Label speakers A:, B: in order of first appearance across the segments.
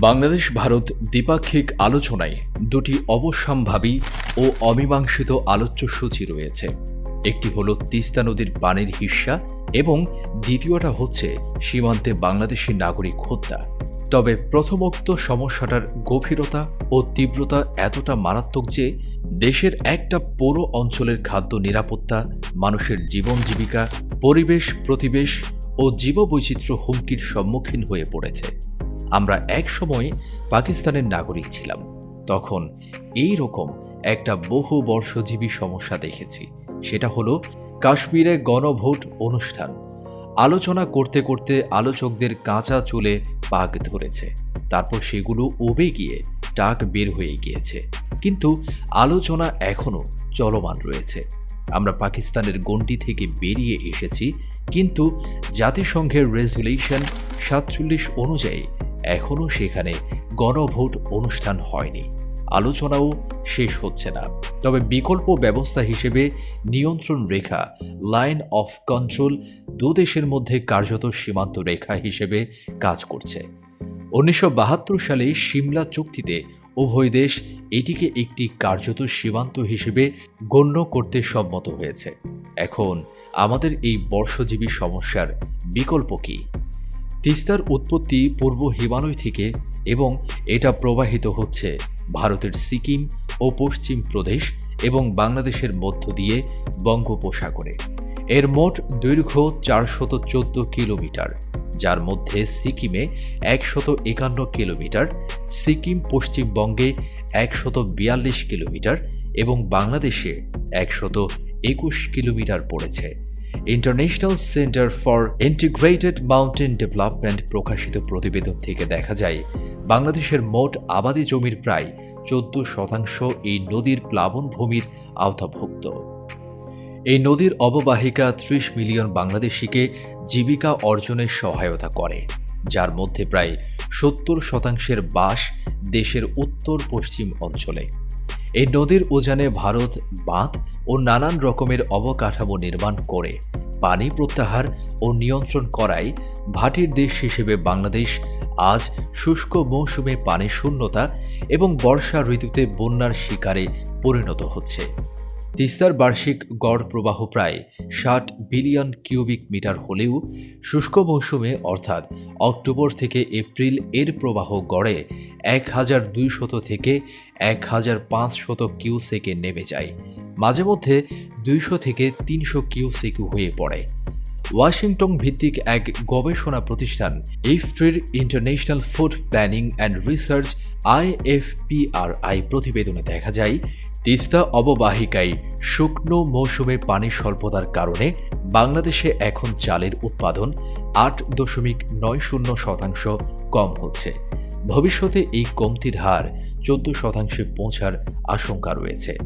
A: বাংলাদেশ ভারত দ্বিপাক্ষিক আলোচনায় দুটি অবশ্যম্ভাবী ও অমীমাংসিত আলোচ্যসূচি রয়েছে। একটি হল তিস্তা নদীর পানির হিস্যা এবং দ্বিতীয়টা হচ্ছে সীমান্তে বাংলাদেশি নাগরিক হত্যা। তবে প্রথমোক্ত সমস্যাটার গভীরতা ও তীব্রতা এতটা মারাত্মক যে দেশের একটা পৌর অঞ্চলের খাদ্য নিরাপত্তা, মানুষের জীবন জীবিকা, পরিবেশ, প্রতিবেশ ও জীববৈচিত্র্য হুমকির সম্মুখীন হয়ে পড়েছে। আমরা এক সময় পাকিস্তানের নাগরিক ছিলাম। তখন এই রকম একটা বহু বর্ষজীবী সমস্যা দেখেছি। সেটা হলো কাশ্মীরে গণভোট অনুষ্ঠান। আলোচনা করতে করতে আলোচকদের কাঁচা চুলে পাক ধরেছে। তারপর সেগুলো উবে গিয়ে টাক বের হয়ে গিয়েছে। কিন্তু আলোচনা এখনও চলমান রয়েছে। আমরা পাকিস্তানের গণ্ডি থেকে বেরিয়ে এসেছি, কিন্তু জাতিসংঘের রেজুলেশন সাতচল্লিশ অনুযায়ী এখনও সেখানে গণভোট অনুষ্ঠান হয়নি। আলোচনাও শেষ হচ্ছে না। তবে বিকল্প ব্যবস্থা হিসেবে নিয়ন্ত্রণ রেখা লাইন অফ কন্ট্রোল দু দেশের মধ্যে কার্যত সীমান্ত রেখা হিসেবে কাজ করছে। উনিশশো বাহাত্তর সালে সিমলা চুক্তিতে উভয় দেশ এটিকে একটি কার্যত সীমান্ত হিসেবে গণ্য করতে সম্মত হয়েছে। এখন আমাদের এই বর্ষজীবী সমস্যার বিকল্প কী? তিস্তার উৎপত্তি পূর্ব হিমালয় থেকে এবং এটা প্রবাহিত হচ্ছে ভারতের সিকিম ও পশ্চিম প্রদেশ এবং বাংলাদেশের মধ্য দিয়ে বঙ্গোপসাগরে। এর মোট দৈর্ঘ্য চারশত চোদ্দ কিলোমিটার, যার মধ্যে সিকিমে একশত একান্ন কিলোমিটার, সিকিম পশ্চিমবঙ্গে একশত বিয়াল্লিশ কিলোমিটার এবং বাংলাদেশে একশত একুশ কিলোমিটার পড়েছে। International centre for integrated mountain development প্রকাশিত প্রতিবেদন থেকে দেখা যায়, বাংলাদেশের মোট আবাদি জমির প্রায় চোদ্দ শতাংশ এই নদীর প্লাবনভূমির আওতাভুক্ত। এই নদীর অববাহিকা ত্রিশ মিলিয়ন বাংলাদেশিকে জীবিকা অর্জনের সহায়তা করে, যার মধ্যে প্রায় সত্তর শতাংশের বাস দেশের উত্তর পশ্চিম অঞ্চলে। এই নদীর উজানে ভারত, বাঁধ ও নানান রকমের অবকাঠামো নির্মাণ করে, পানি প্রত্যাহার ও নিয়ন্ত্রণ করাই ভাটির দেশ হিসেবে বাংলাদেশ আজ শুষ্ক মৌসুমে পানি শূন্যতা এবং বর্ষা ঋতুতে বন্যার শিকারে পরিণত হচ্ছে। তিস্তার বার্ষিক গড় প্রবাহ প্রায় ষাট বিলিয়ন কিউবিক মিটার হলেও শুষ্ক মৌসুমে, অর্থাৎ অক্টোবর থেকে এপ্রিল এর প্রবাহ গড়ে এক হাজার দুইশত থেকে এক হাজার পাঁচ পাঁচশত কিউসেকে নেমে যায়। মাঝে মধ্যে দুইশো থেকে তিনশো কিউসেকু হয়ে পড়ে। ওয়াশিংটন ভিত্তিক এক গবেষণা প্রতিষ্ঠান, ইফট্রির international food planning and research IFPRI প্রতিবেদনে দেখা যায় তিস্তা অববাহিকায় শুকনো মৌসুমে পানি স্বল্পতার কারণে বাংলাদেশে এখন চালের উৎপাদন আট দশমিক নয় শূন্য শতাংশ কম হচ্ছে। ভবিষ্যতে এই কমতির হার চোদ্দ শতাংশে পৌঁছার আশঙ্কা রয়েছে।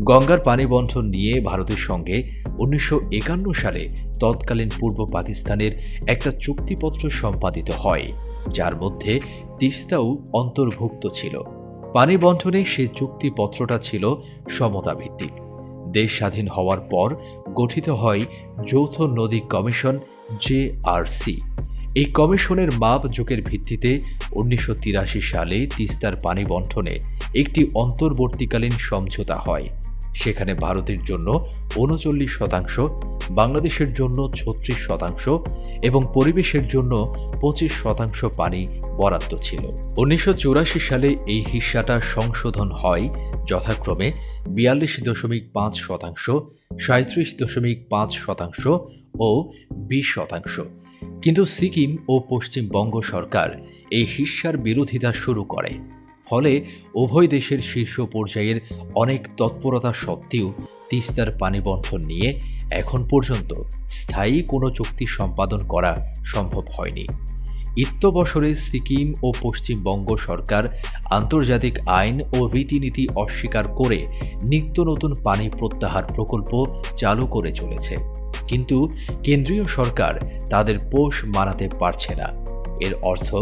A: গঙ্গার পানি বন্টন নিয়ে ভারতের সঙ্গে উনিশশো একান্ন সালে তৎকালীন পূর্ব পাকিস্তানের একটা চুক্তিপত্র সম্পাদিত হয়, যার মধ্যে তিস্তাও অন্তর্ভুক্ত ছিল। পানি বন্টনে সে চুক্তিপত্রটা ছিল সমতাভিত্তিক। দেশ স্বাধীন হওয়ার পর গঠিত হয় যৌথ নদী কমিশন জে আর সি। এই কমিশনের মাপ যোগের ভিত্তিতে উনিশশো তিরাশি সালে তিস্তার পানি বন্টনে একটি অন্তর্বর্তীকালীন সমঝোতা হয়। সেখানে ভারতের জন্য উনচল্লিশ শতাংশ, বাংলাদেশের জন্য ছত্রিশ শতাংশ এবং পরিবেশের জন্য পঁচিশ শতাংশ পানি বরাদ্দ ছিল। উনিশশো চুরাশি সালে এই হিস্সাটা সংশোধন হয় যথাক্রমে বিয়াল্লিশ দশমিক পাঁচ শতাংশ সাঁত্রিশ দশমিক পাঁচ শতাংশ ও বিশ শতাংশ। কিন্তু সিকিম ও পশ্চিমবঙ্গ সরকার এই হিস্সার বিরোধিতা শুরু করে। ফলে উভয় দেশের শীর্ষ পর্যায়ের অনেক তৎপরতা সত্ত্বেও তিস্তার পানি বন্টন নিয়ে এখন পর্যন্ত স্থায়ী কোনো চুক্তি সম্পাদন করা সম্ভব হয়নি। ইত্য বছরে সিকিম ও পশ্চিমবঙ্গ সরকার আন্তর্জাতিক আইন ও রীতিনীতি অস্বীকার করে নিত্য নতুন পানি প্রত্যাহার প্রকল্প চালু করে চলেছে। কিন্তু কেন্দ্রীয় সরকার তাদের পোষ মানাতে পারছে না। এর অর্থ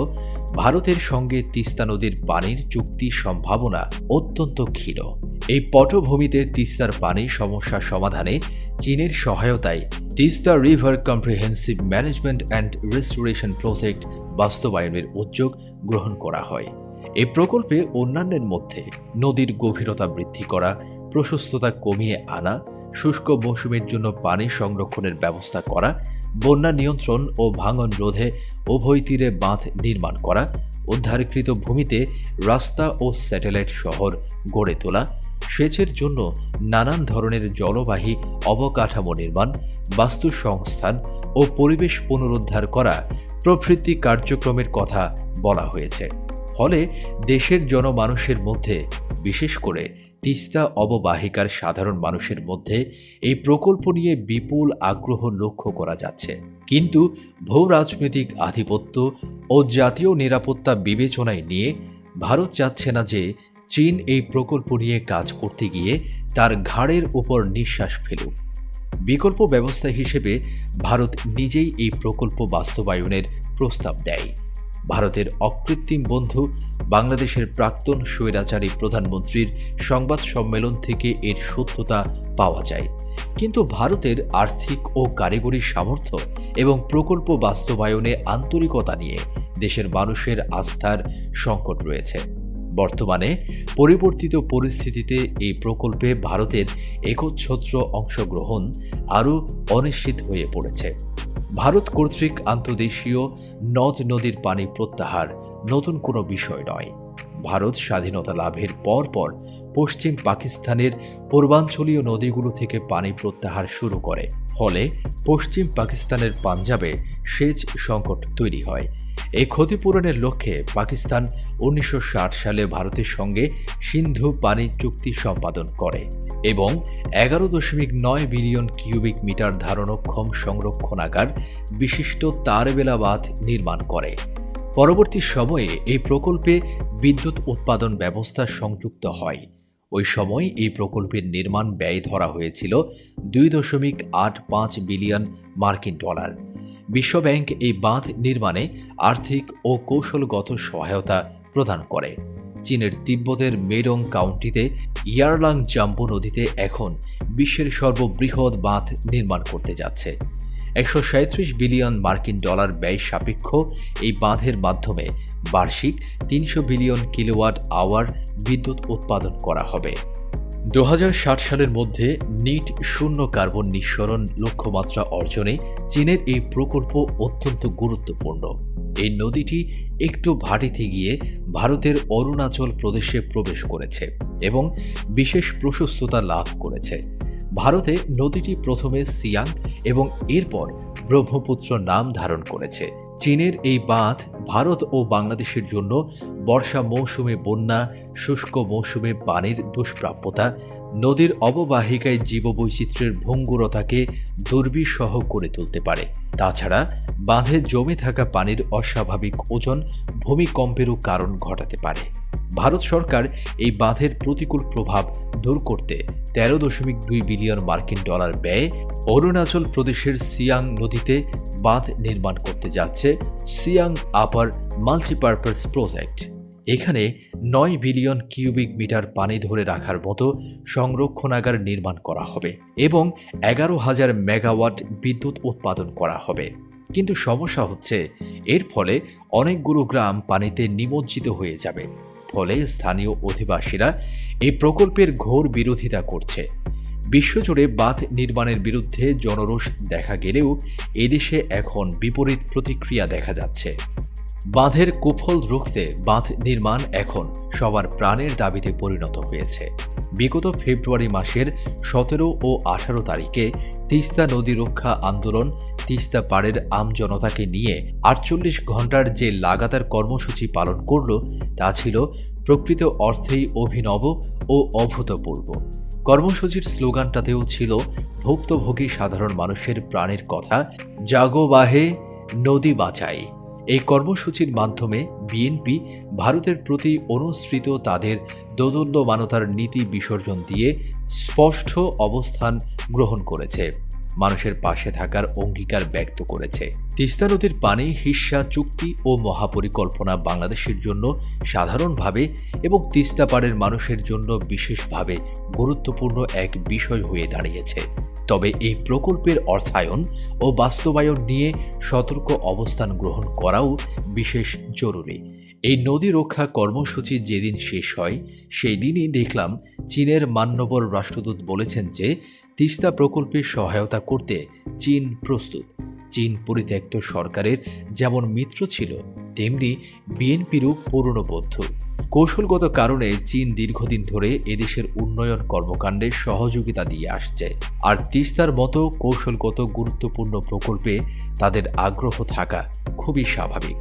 A: ভারতের সঙ্গে তিস্তা নদীর পানির চুক্তির সম্ভাবনা অত্যন্ত ক্ষীণ। এই পটভূমিতে তিস্তার পানি সমস্যা সমাধানে চীনের সহায়তায় Teesta river comprehensive management and restoration project বাস্তবায়নের উদ্যোগ গ্রহণ করা হয়। এই প্রকল্পে অন্যান্যের মধ্যে নদীর গভীরতা বৃদ্ধি করা, প্রশস্ততা কমিয়ে আনা শুষ্ক মৌসুমের জন্য পানি সংরক্ষণের ব্যবস্থা করা, বন্যা নিয়ন্ত্রণ ও ভাঙন রোধে উভয় তীরে বাঁধ নির্মাণ করা, উদ্ধারকৃত ভূমিতে রাস্তা ও স্যাটেলাইট শহর গড়ে তোলা, সেচের জন্য নানান ধরনের জলবাহী অবকাঠামো নির্মাণ বাস্তু সংস্থান ও পরিবেশ পুনরুদ্ধার করা প্রভৃতি কার্যক্রমের কথা বলা হয়েছে। ফলে দেশের জনমানুষের মধ্যে, বিশেষ করে তিস্তা অববাহিকার সাধারণ মানুষের মধ্যে এই প্রকল্প নিয়ে বিপুল আগ্রহ লক্ষ্য করা যাচ্ছে। কিন্তু ভূ রাজনৈতিক আধিপত্য ও জাতীয় নিরাপত্তা বিবেচনায় নিয়ে ভারত চাচ্ছে না যে চীন এই প্রকল্প নিয়ে কাজ করতে গিয়ে তার ঘাড়ের উপর নিঃশ্বাস ফেলুক। বিকল্প ব্যবস্থা হিসেবে ভারত নিজেই এই প্রকল্প বাস্তবায়নের প্রস্তাব দেয়। ভারতের অকৃত্রিম বন্ধু, বাংলাদেশের প্রাক্তন স্বৈরাচারী প্রধানমন্ত্রীর সংবাদ সম্মেলন থেকে এর সত্যতা পাওয়া যায়। কিন্তু ভারতের আর্থিক ও কারিগরি সামর্থ্য এবং প্রকল্প বাস্তবায়নে আন্তরিকতা নিয়ে দেশের মানুষের আস্থার সংকট রয়েছে। বর্তমানে পরিবর্তিত পরিস্থিতিতে এই প্রকল্পে ভারতের একচ্ছত্র অংশগ্রহণ আরও অনিশ্চিত হয়ে পড়েছে। ভারত কর্তৃক আন্তদেশীয় নদ নদীর পানি প্রত্যাহার নতুন কোনো বিষয় নয়। ভারত স্বাধীনতা লাভের পর পর পশ্চিম পাকিস্তানের পূর্বাঞ্চলীয় নদীগুলো থেকে পানি প্রত্যাহার শুরু করে। ফলে পশ্চিম পাকিস্তানের পাঞ্জাবে সেচ সংকট তৈরি হয়। এই ক্ষতিপূরণের লক্ষ্যে পাকিস্তান উনিশশো ষাট সালে ভারতের সঙ্গে সিন্ধু পানি চুক্তি সম্পাদন করে। এবং এগারো দশমিক নয় বিলিয়ন কিউবিক মিটার ধারণক্ষম সংরক্ষণাগার বিশিষ্ট তারবেলা বাঁধ নির্মাণ করে। পরবর্তী সময়ে এই প্রকল্পে বিদ্যুৎ উৎপাদন ব্যবস্থা সংযুক্ত হয়। ওই সময় এই প্রকল্পের নির্মাণ ব্যয় ধরা হয়েছিল দুই দশমিক আট পাঁচ বিলিয়ন মার্কিন ডলার। বিশ্বব্যাংক এই বাঁধ নির্মাণে আর্থিক ও কৌশলগত সহায়তা প্রদান করে। চীনের তিব্বতের মেরং কাউন্টিতে ইয়ারলাং জাম্বু নদীতে এখন বিশ্বের সর্ববৃহৎ বাঁধ নির্মাণ করতে যাচ্ছে। একশো বিলিয়ন মার্কিন ডলার ব্যয় সাপেক্ষ এই বাঁধের মাধ্যমে বার্ষিক তিনশো বিলিয়ন কিলোওয়াট আওয়ার বিদ্যুৎ উৎপাদন করা হবে। দু হাজার ষাট সালের মধ্যে নিট শূন্য কার্বন নিঃসরণ লক্ষ্যমাত্রা অর্জনে চীনের এই প্রকল্প অত্যন্ত গুরুত্বপূর্ণ। এই নদীটি একটু ভাটিতে গিয়ে ভারতের অরুণাচল প্রদেশে প্রবেশ করেছে এবং বিশেষ প্রশস্ততা লাভ করেছে। ভারতে নদীটি প্রথমে সিয়াং এবং এরপর ব্রহ্মপুত্র নাম ধারণ করেছে। চীনের এই বাঁধ ভারত ও বাংলাদেশের জন্য বর্ষা মৌসুমে বন্যা, শুষ্ক মৌসুমে পানির দুষ্প্রাপ্যতা, নদীর অববাহিকায় জীববৈচিত্র্যের ভঙ্গুরতাকে দুর্বিষহ করে তুলতে পারে। তাছাড়া বাঁধে জমে থাকা পানির অস্বাভাবিক ওজন ভূমিকম্পেরও কারণ ঘটাতে পারে। ভারত সরকার এই বাঁধের প্রতিকূল প্রভাব দূর করতে তেরো দশমিক দুই বিলিয়ন মার্কিন ডলার ব্যয়ে অরুণাচল প্রদেশের সিয়াং নদীতে বাঁধ নির্মাণ করতে যাচ্ছে সিয়াং আপার মাল্টিপারপাস প্রজেক্ট। এখানে নয় বিলিয়ন কিউবিক মিটার পানি ধরে রাখার মতো সংরক্ষণাগার নির্মাণ করা হবে এবং এগারো হাজার মেগাওয়াট বিদ্যুৎ উৎপাদন করা হবে। কিন্তু সমস্যা হচ্ছে, এর ফলে অনেকগুলো গ্রাম পানিতে নিমজ্জিত হয়ে যাবে। ফলে স্থানীয় অধিবাসীরা এই প্রকল্পের ঘোর বিরোধিতা করছে। বিশ্বজুড়ে বাঁধ নির্মাণের বিরুদ্ধে জনরোষ দেখা গেলেও এদেশে এখন বিপরীত প্রতিক্রিয়া দেখা যাচ্ছে। বাঁধের কুফল রুখতে বাঁধ নির্মাণ এখন সবার প্রাণের দাবিতে পরিণত হয়েছে। বিগত ফেব্রুয়ারি মাসের সতেরো ও আঠারো তারিখে তিস্তা নদী রক্ষা আন্দোলন, তিস্তা পাড়ের আমজনতাকে নিয়ে আটচল্লিশ ঘণ্টার যে লাগাতার কর্মসূচি পালন করল, তা ছিল প্রকৃত অর্থেই অভিনব ও অভূতপূর্ব। কর্মসূচির স্লোগানটাতেও ছিল ভুক্তভোগী সাধারণ মানুষের প্রাণের কথা, জাগো বাহে, নদী বাঁচাই। এই কর্মসূচির মাধ্যমে বিএনপি, ভারতের প্রতি অনুসৃত তাদের দোদল্যমানতার নীতি বিসর্জন দিয়ে স্পষ্ট অবস্থান গ্রহণ করেছে। মানুষের পাশে থাকার অঙ্গীকার ব্যক্ত করেছে। তিস্তা নদীর পানি হিস্সা চুক্তি ও মহাপরিকল্পনা বাংলাদেশের জন্য সাধারণভাবে এবং তিস্তা পাড়ের মানুষের জন্য বিশেষভাবে গুরুত্বপূর্ণ এক বিষয় হয়ে দাঁড়িয়েছে। তবে এই প্রকল্পের অর্থায়ন ও বাস্তবায়ন নিয়ে সতর্ক অবস্থান গ্রহণ করাও বিশেষ জরুরি। এই নদী রক্ষা কর্মসূচি যেদিন শেষ হয়, সেই দিনই দেখলাম চীনের মান্যবর রাষ্ট্রদূত বলেছেন যে, তিস্তা প্রকল্পে সহায়তা করতে চীন প্রস্তুত। চীন পরিত্যক্ত সরকারের যেমন মিত্র ছিল, তেমনি বিএনপিরও পুরনো বন্ধু কৌশলগত কারণে চীন দীর্ঘদিন ধরে এদেশের উন্নয়ন কর্মকাণ্ডে সহযোগিতা দিয়ে আসছে। আর তিস্তার মতো কৌশলগত গুরুত্বপূর্ণ প্রকল্পে তাদের আগ্রহ থাকা খুবই স্বাভাবিক।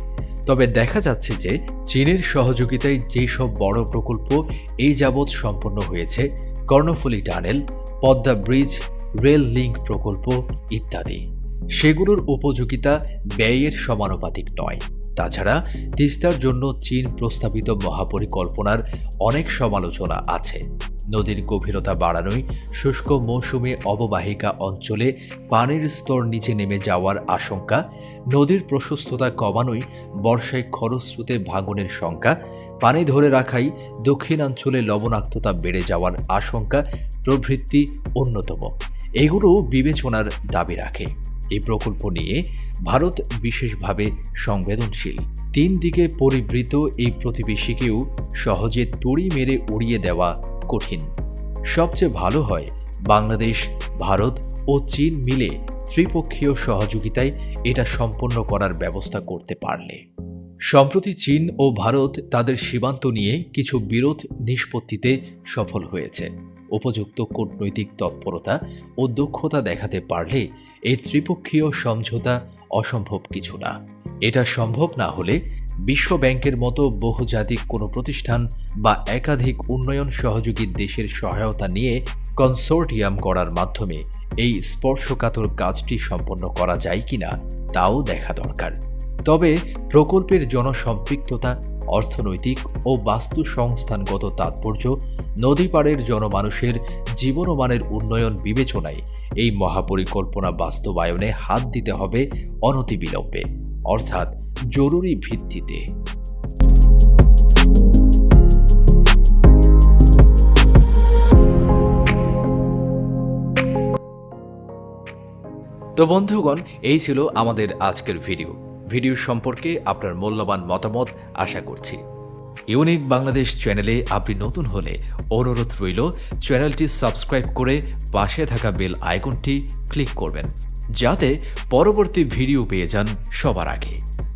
A: তবে দেখা যাচ্ছে যে চীনের সহযোগিতায় যেসব বড় প্রকল্প এই যাবৎ সম্পন্ন হয়েছে, Karnaphuli tunnel, Padma bridge, rail link প্রকল্প ইত্যাদি, সেগুলোর উপযোগিতা ব্যয়ের সমানুপাতিক নয়। তাছাড়া তিস্তার জন্য চীন প্রস্তাবিত মহাপরিকল্পনার অনেক সমালোচনা আছে। নদীর গভীরতা বাড়ানোই শুষ্ক মৌসুমে অববাহিকা অঞ্চলে পানির স্তর নিচে নেমে যাওয়ার আশঙ্কা, নদীর প্রশস্ততা কমানোই বর্ষায় খরস্রোতে ভাঙনের সংখ্যা পানি ধরে রাখাই দক্ষিণাঞ্চলে লবণাক্ততা বেড়ে যাওয়ার আশঙ্কা প্রভৃতি অন্যতম। এগুলো বিবেচনার দাবি রাখে। এই প্রকল্প নিয়ে ভারত বিশেষভাবে সংবেদনশীল। তিন দিকে পরিবৃত এই প্রতিবেশীকেও সহজে তড়ি মেরে উড়িয়ে দেওয়া কঠিন। সবচেয়ে ভালো হয় বাংলাদেশ, ভারত ও চীন মিলে ত্রিপক্ষীয় সহযোগিতায় এটা সম্পন্ন করার ব্যবস্থা করতে পারলে। সম্প্রতি চীন ও ভারত তাদের সীমান্ত নিয়ে কিছু বিরোধ নিষ্পত্তিতে সফল হয়েছে। উপযুক্ত কূটনৈতিক তৎপরতা ও দক্ষতা দেখাতে পারলে এই ত্রিপক্ষীয় সমঝোতা অসম্ভব কিছু না। এটা সম্ভব না হলে বিশ্ব ব্যাংকের মতো বহুজাতিক কোনো প্রতিষ্ঠান বা একাধিক উন্নয়ন সহযোগী দেশের সহায়তা নিয়ে কনসোর্টিয়াম করার মাধ্যমে এই স্পর্শকাতর কাজটি সম্পন্ন করা যায় কিনা তাও দেখা দরকার। তবে প্রকল্পের জনসম্পৃক্ততা, অর্থনৈতিক ও বাস্তু সংস্থানগত তাৎপর্য, নদীপাড়ের জনমানুষের জীবনমানের উন্নয়ন বিবেচনায় এই মহাপরিকল্পনা বাস্তবায়নে হাত দিতে হবে অনতিবিলম্বে। অর্থাৎ জরুরি ভিত্তিতে। তো বন্ধুগণ, এই ছিল আমাদের আজকের ভিডিও। ভিডিও সম্পর্কে আপনার মূল্যবান মতামত আশা করছি। ইউনিক বাংলাদেশ চ্যানেলে আপনি নতুন হলে অনুরোধ রইল, চ্যানেলটি সাবস্ক্রাইব করে পাশে থাকা বেল আইকনটি ক্লিক করবেন, যাতে পরবর্তী ভিডিও পেয়ে যান সবার আগে।